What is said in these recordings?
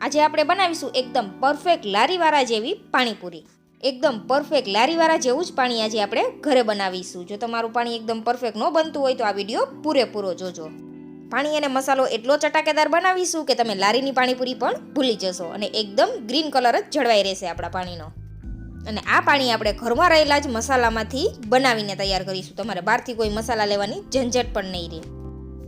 આજે આપણે બનાવીશું એકદમ પરફેક્ટ લારીવાળા જેવી પાણીપુરી. એકદમ પરફેક્ટ લારીવાળા જેવું જ પાણી આજે આપણે ઘરે બનાવીશું. જો તમારું પાણી એકદમ પરફેક્ટ ન બનતું હોય તો આ વીડિયો પૂરેપૂરો જોજો. પાણી અને મસાલો એટલો ચટાકેદાર બનાવીશું કે તમે લારીની પાણીપુરી પણ ભૂલી જશો અને એકદમ ગ્રીન કલર જ જળવાઈ રહેશે આપણા પાણીનો. અને આ પાણી આપણે ઘરમાં રહેલા જ મસાલામાંથી બનાવીને તૈયાર કરીશું. તમારે બહારથી કોઈ મસાલા લેવાની ઝંઝટ પણ નહીં રહે.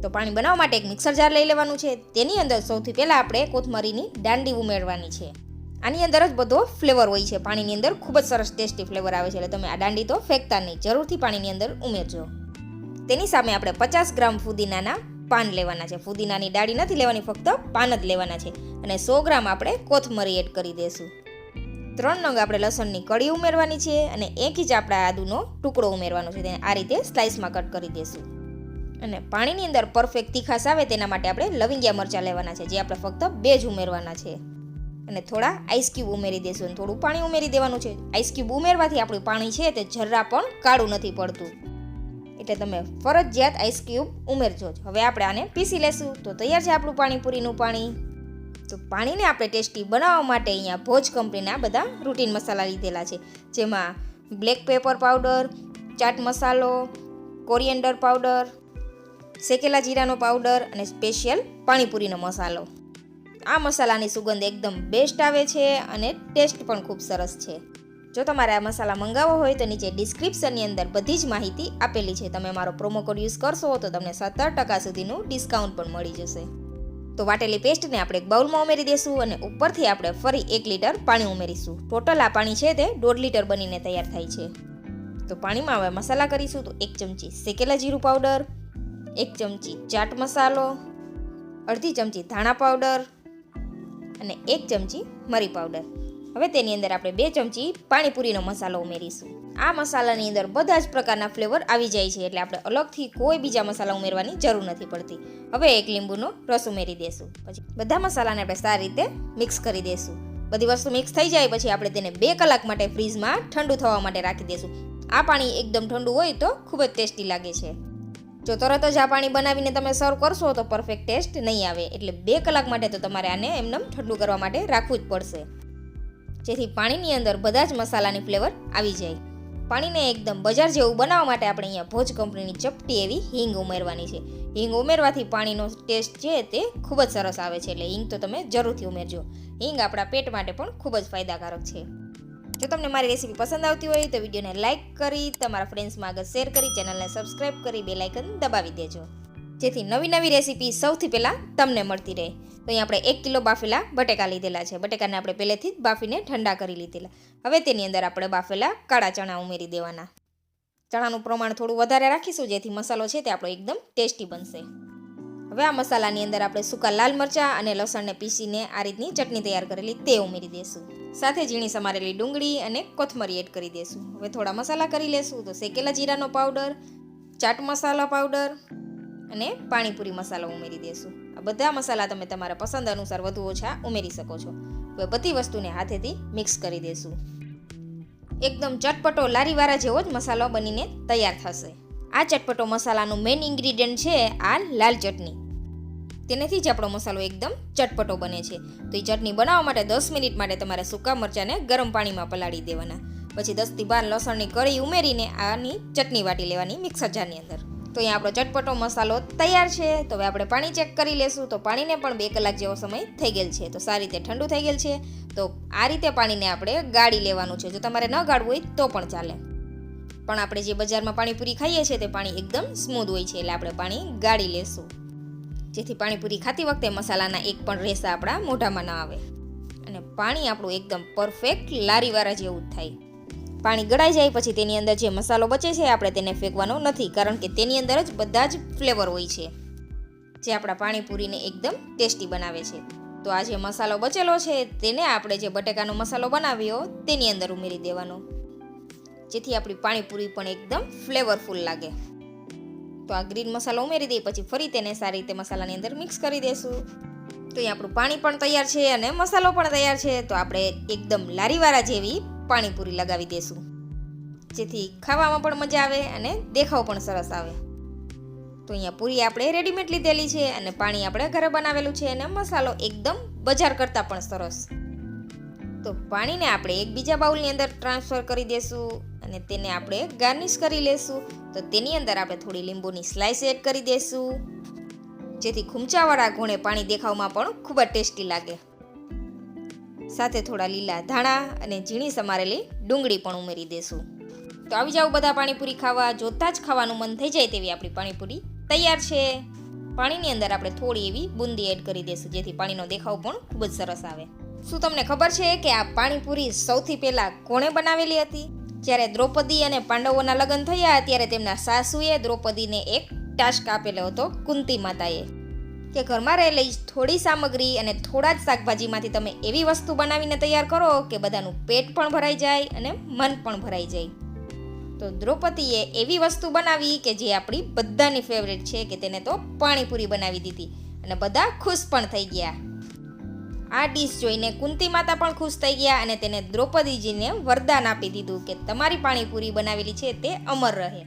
તો પાણી બનાવવા માટે એક મિક્સર જાર લઈ લેવાનું છે. તેની અંદર સૌથી પહેલાં આપણે કોથમરીની દાંડી ઉમેરવાની છે. આની અંદર જ બધો ફ્લેવર હોય છે. પાણીની અંદર ખૂબ જ સરસ ટેસ્ટી ફ્લેવર આવે છે. એટલે તમે આ દાંડી તો ફેંકતા નહીં. જરૂરથી પાણીની અંદર ઉમેરજો. તેની સામે આપણે પચાસ ગ્રામ ફુદીનાના પાન લેવાના છે. ફુદીનાની ડાળી નથી લેવાની, ફક્ત પાન જ લેવાના છે. અને સો ગ્રામ આપણે કોથમરી એડ કરી દઈશું ત્રણ નંગ આપણે લસણની કળી ઉમેરવાની છે અને એક ઇંચ આપણે આદુનો ટુકડો ઉમેરવાનો છે. તેને આ રીતે સ્લાઇસમાં કટ કરી દઈશું અને પાણીની અંદર પરફેક્ટ તીખાસ આવે તેના માટે આપણે લવિંગિયા મરચાં લેવાના છે, જે આપણે ફક્ત બે જ ઉમેરવાના છે. અને થોડા આઈસ ક્યુબ ઉમેરી દેશું અને થોડું પાણી ઉમેરી દેવાનું છે. આઈસ ક્યુબ ઉમેરવાથી આપણું પાણી છે તે જરા પણ કાળું નથી પડતું. એટલે તમે ફરજિયાત આઈસ ક્યુબ ઉમેરજો હવે આપણે આને પીસી લેશું. તો તૈયાર છે આપણું પાણીપુરીનું પાણી. તો પાણીને આપણે ટેસ્ટી બનાવવા માટે અહીંયા ભોજ કંપનીના બધા રૂટીન મસાલા લીધેલા છે. જેમાં બ્લેક પેપર પાવડર ચાટ મસાલો કોરિએન્ડર પાવડર શેકેલા જીરાનો પાવડર અને સ્પેશિયલ પાણીપુરીનો મસાલો. આ મસાલાની સુગંધ એકદમ બેસ્ટ આવે છે અને ટેસ્ટ પણ ખૂબ સરસ છે. જો તમારે આ મસાલા મંગાવવો હોય તો નીચે ડિસ્ક્રિપ્શનની અંદર બધી જ માહિતી આપેલી છે. તમે મારો પ્રોમો કોડ યુઝ કરશો તો તમને સત્તર ટકા સુધીનું ડિસ્કાઉન્ટ પણ મળી જશે. તો વાટેલી પેસ્ટને આપણે એક બાઉલમાં ઉમેરી દઈશું અને ઉપરથી આપણે ફરી એક લીટર પાણી ઉમેરીશું. ટોટલ આ પાણી છે તે દોઢ લીટર બનીને તૈયાર થાય છે. તો પાણીમાં હવે મસાલા કરીશું તો એક ચમચી શેકેલા જીરું પાવડર એક ચમચી ચાટ મસાલો, અડધી ચમચી ધાણા પાવડર અને એક ચમચી મરી પાવડર. હવે તેની અંદર આપણે બે ચમચી પાણીપુરીનો મસાલો ઉમેરીશું. આ મસાલાની અંદર બધા જ પ્રકારના ફ્લેવર આવી જાય છે એટલે આપણે અલગથી કોઈ બીજા મસાલા ઉમેરવાની જરૂર નથી પડતી. હવે એક લીંબુનો રસ ઉમેરી દઈશું પછી બધા મસાલાને આપણે સારી રીતે મિક્સ કરી દઈશું બધી વસ્તુ મિક્સ થઈ જાય પછી આપણે તેને બે કલાક માટે ફ્રીજમાં ઠંડુ થવા માટે રાખી દઈશું આ પાણી એકદમ ઠંડુ હોય તો ખૂબ જ ટેસ્ટી લાગે છે. જો તરત જ આ પાણી બનાવીને તમે સર્વ કરશો તો પરફેક્ટ ટેસ્ટ નહીં આવે. એટલે બે કલાક માટે તો તમારે આને એમનેમ ઠંડુ કરવા માટે રાખવું જ પડશે. જેથી પાણીની અંદર બધા જ મસાલાની ફ્લેવર આવી જાય. પાણીને એકદમ બજાર જેવું બનાવવા માટે આપણે અહીંયા ભોજ કંપનીની ચપટી એવી હિંગ ઉમેરવાની છે. હિંગ ઉમેરવાથી પાણીનો ટેસ્ટ છે તે ખૂબ જ સરસ આવે છે. એટલે હિંગ તો તમે જરૂરથી ઉમેરજો. હિંગ આપણા પેટ માટે પણ ખૂબ જ ફાયદાકારક છે. જો તમને મારી રેસીપી પસંદ આવતી હોય તો વિડીયોને લાઇક કરી, તમારા ફ્રેન્ડ્સમાં આગળ શેર કરી ચેનલને સબસ્ક્રાઈબ કરી બે લાઇકન દબાવી દેજો. જેથી નવી નવી રેસીપી સૌથી પહેલાં તમને મળતી રહે. તો અહીં આપણે એક કિલો બાફેલા બટેકા લીધેલા છે. બટેકાને આપણે પહેલેથી જ બાફીને ઠંડા કરી લીધેલા. હવે તેની અંદર આપણે બાફેલા કાળા ચણા ઉમેરી દેવાના. ચણાનું પ્રમાણ થોડું વધારે રાખીશું, જેથી મસાલો છે તે આપણો એકદમ ટેસ્ટી બનશે. હવે આ મસાલાની અંદર આપણે સૂકા લાલ મરચાં અને લસણને પીસીને આ રીતની ચટણી તૈયાર કરેલી તે ઉમેરી દઈશું સાથે ઝીણી સમારેલી ડુંગળી અને કોથમરી એડ કરી દઈશું હવે થોડા મસાલા કરી લેશું. તો શેકેલા જીરાનો પાવડર, ચાટ મસાલા પાવડર અને પાણીપુરી મસાલો ઉમેરી દઈશું આ બધા મસાલા તમે તમારા પસંદ અનુસાર વધુ ઓછા ઉમેરી શકો છો. હવે બધી વસ્તુને હાથેથી મિક્સ કરી દઈશું એકદમ ચટપટો લારીવાળા જેવો જ મસાલો બનીને તૈયાર થશે. આ ચટપટો મસાલાનું મેઇન ઇન્ગ્રીડિયન્ટ છે આ લાલ ચટણી. તેનાથી જ આપણો મસાલો એકદમ ચટપટો બને છે. તો એ ચટણી બનાવવા માટે દસ મિનિટ માટે તમારે સૂકા મરચાંને ગરમ પાણીમાં પલાળી દેવાના. પછી દસથી બાર લસણની કળી ઉમેરીને આની ચટણી વાટી લેવાની મિક્સર જારની અંદર. તો અહીંયા આપણો ચટપટો મસાલો તૈયાર છે. તો હવે આપણે પાણી ચેક કરી લેશું. તો પાણીને પણ બે કલાક જેવો સમય થઈ ગયેલ છે. તો સારી રીતે ઠંડુ થઈ ગયેલ છે. તો આ રીતે પાણીને આપણે ગાળી લેવાનું છે. જો તમારે ન ગાળવું હોય તો પણ ચાલે. પણ આપણે જે બજારમાં પાણીપુરી ખાઈએ છીએ તે પાણી એકદમ સ્મૂધ હોય છે. એટલે આપણે પાણી ગાળી લેશું. જેથી પાણીપુરી ખાતી વખતે મસાલાના એક પણ રેસા આપણા મોઢામાં ન આવે. અને પાણી આપણું એકદમ પરફેક્ટ લારીવાળા જેવું જ થાય. પાણી ગળાઈ જાય પછી તેની અંદર જે મસાલો બચે છે, આપણે તેને ફેંકવાનો નથી, કારણ કે તેની અંદર જ બધા જ ફ્લેવર હોય છે, જે આપણા પાણીપુરીને એકદમ ટેસ્ટી બનાવે છે. તો આ જે મસાલો બચેલો છે, તેને આપણે જે બટેકાનો મસાલો બનાવ્યો, તેની અંદર ઉમેરી દેવાનો. જેથી આપણી પાણીપુરી પણ એકદમ ફ્લેવરફુલ લાગે. તો આ ગ્રીન મસાલો ઉમેરી દઈએ, પછી ફરી તેને સારી રીતે મસાલાની અંદર મિક્સ કરી દઈશું તો અહીં આપણું પાણી પણ તૈયાર છે અને મસાલો પણ તૈયાર છે. તો આપણે એકદમ લારીવાળા જેવી પાણીપુરી લગાવી દઈશું જેથી ખાવામાં પણ મજા આવે અને દેખાવ પણ સરસ આવે. તો અહીંયા પૂરી આપણે રેડીમેડ લીધેલી છે અને પાણી આપણે ઘરે બનાવેલું છે અને મસાલો એકદમ બજાર કરતાં પણ સરસ. તો પાણીને આપણે એક બીજા બાઉલની અંદર ટ્રાન્સફર કરી દેશું. અને તેને આપણે ગાર્નિશ કરી લેશું. તો તેની અંદર આપણે થોડી લીંબુની સ્લાઇસ એડ કરી દેશું. જેથી ખૂંચાવાળા ઘોણે પાણી દેખાવમાં પણ ખૂબ જ ટેસ્ટી લાગે. સાથે થોડા લીલા ધાણા અને ઝીણી સમારેલી ડુંગળી પણ ઉમેરી દેશું. તો આવી જાઓ બધા પાણીપુરી ખાવા. જોતાં જ ખાવાનું મન થઈ જાય તેવી આપણી પાણીપુરી તૈયાર છે. પાણીની અંદર આપણે થોડી એવી બુંદી એડ કરી દઈશું જેથી પાણીનો દેખાવ પણ ખૂબ જ સરસ આવે. શું તમને ખબર છે કે આ પાણીપુરી સૌથી પહેલાં કોણે બનાવેલી હતી? જ્યારે દ્રૌપદી અને પાંડવોના લગ્ન થયા ત્યારે તેમના સાસુએ દ્રૌપદીને એક ટાસ્ક આપેલો હતો કુંતી માતાએ, કે ઘરમાં રહેલી થોડી સામગ્રી અને થોડા જ શાકભાજીમાંથી તમે એવી વસ્તુ બનાવીને તૈયાર કરો કે બધાનું પેટ પણ ભરાઈ જાય અને મન પણ ભરાઈ જાય. તો દ્રૌપદીએ એવી વસ્તુ બનાવી કે જે આપણી બધાની ફેવરેટ છે, કે તેને તો પાણીપુરી બનાવી દીધી અને બધા ખુશ પણ થઈ ગયા. આ ડીશ જોઈને કુંતી માતા પણ ખુશ થઈ ગયા અને તેને દ્રૌપદીજીને વરદાન આપી દીધું કે તમારી પાણીપુરી બનાવેલી છે તે અમર રહે.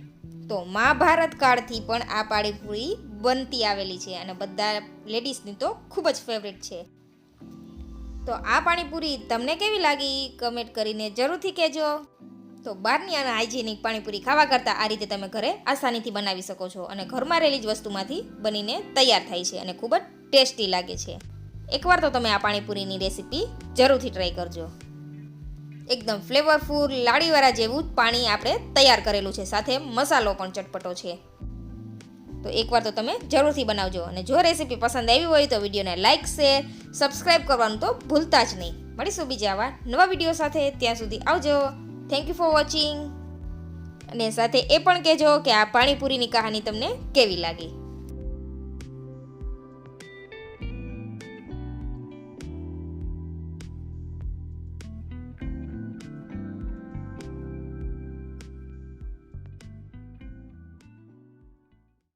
તો મહાભારત કાળથી પણ આ પાણીપુરી બનતી આવેલી છે અને બધા લેડીઝની તો ખૂબ જ ફેવરેટ છે. તો આ પાણીપુરી તમને કેવી લાગી? કમેન્ટ કરીને જરૂરથી કહેજો. તો બહારની અને હાઇજેનિક પાણીપુરી ખાવા કરતાં આ રીતે તમે ઘરે આસાનીથી બનાવી શકો છો અને ઘરમાં રહેલી જ વસ્તુમાંથી બનીને તૈયાર થાય છે અને ખૂબ જ ટેસ્ટી લાગે છે. એકવાર તો તમે આ પાણીપુરીની રેસીપી જરૂરથી ટ્રાય કરજો. એકદમ ફ્લેવરફુલ લાડીવાળા જેવું જ પાણી આપણે તૈયાર કરેલું છે. સાથે મસાલો પણ ચટપટો છે. તો એકવાર તો તમે જરૂરથી બનાવજો. અને જો રેસીપી પસંદ આવી હોય તો વિડીયોને લાઇક શેર સબસ્ક્રાઈબ કરવાનું તો ભૂલતા જ નહીં. મળીશું બીજા આવા નવા વીડિયો સાથે. ત્યાં સુધી આવજો. થેન્ક યુ ફોર વોચિંગ અને સાથે એ પણ કહેજો કે આ પાણીપુરીની કહાની તમને કેવી લાગી?